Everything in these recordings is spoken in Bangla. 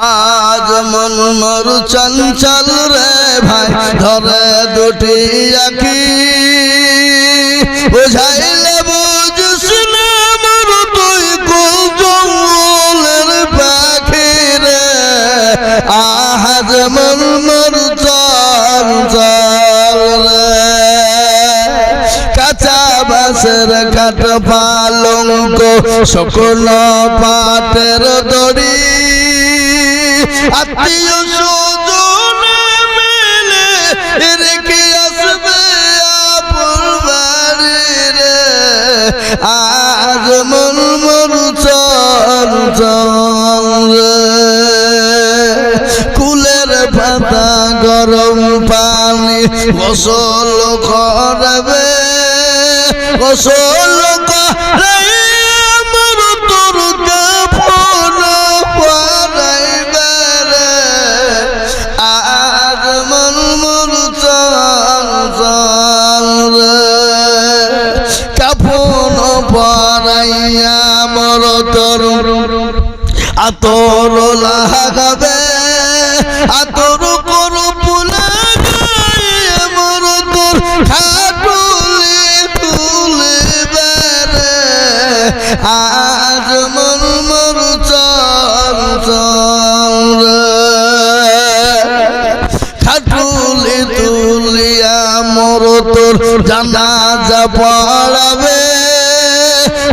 আজ মন মর চঞ্চল রে ভাই, ধরে দুটি আখি। বুঝাইলে বুঝিস না মর তুই কোন পাখি রে। আজ মন মর চঞ্চল রে। কাঁচা বাসের কাঠ পালঙ্ক, সকল পাটের দড়ি। আত্মীয় স্বজন মিলে রেখে আসবে আপন রে আজ মন মন চল চল কুলের পাতা গরম পানি গোসল করবে। গোসল করে কাপড় পরাইয়া মর তোর। আতর লাগাবে আতর করো পুলা গায়ে মর তোর। খাটুলি মন মর চল খাটুলি তুলিয়া মর তোর। জানা যা পড়াবে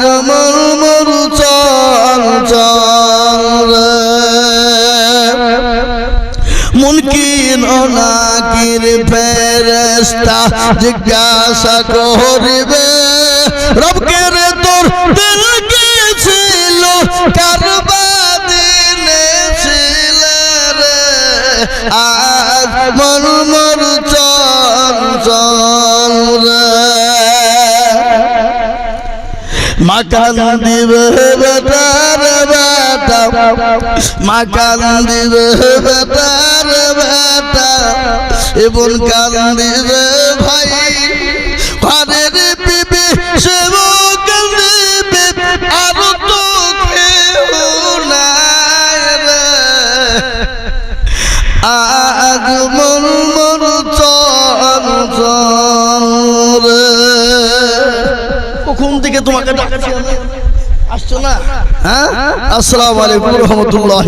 আজ মন মর চাল চল মুনকিন নাকির ফেরেস্তা জিজ্ঞাসা করিবে রবকে মাকান দিবে বেটার বেটা মাকান দিবে বেটার বেটা এবং কান দিবে ভাই ঘরের বিবি সেব কান্দিবে আর তো কেউ নাই রে আজ মন মন চল চল তোমাকে ডাকছি? আসছো না? হ্যাঁ? আসসালামু আলাইকুম রহমতুল্লাহ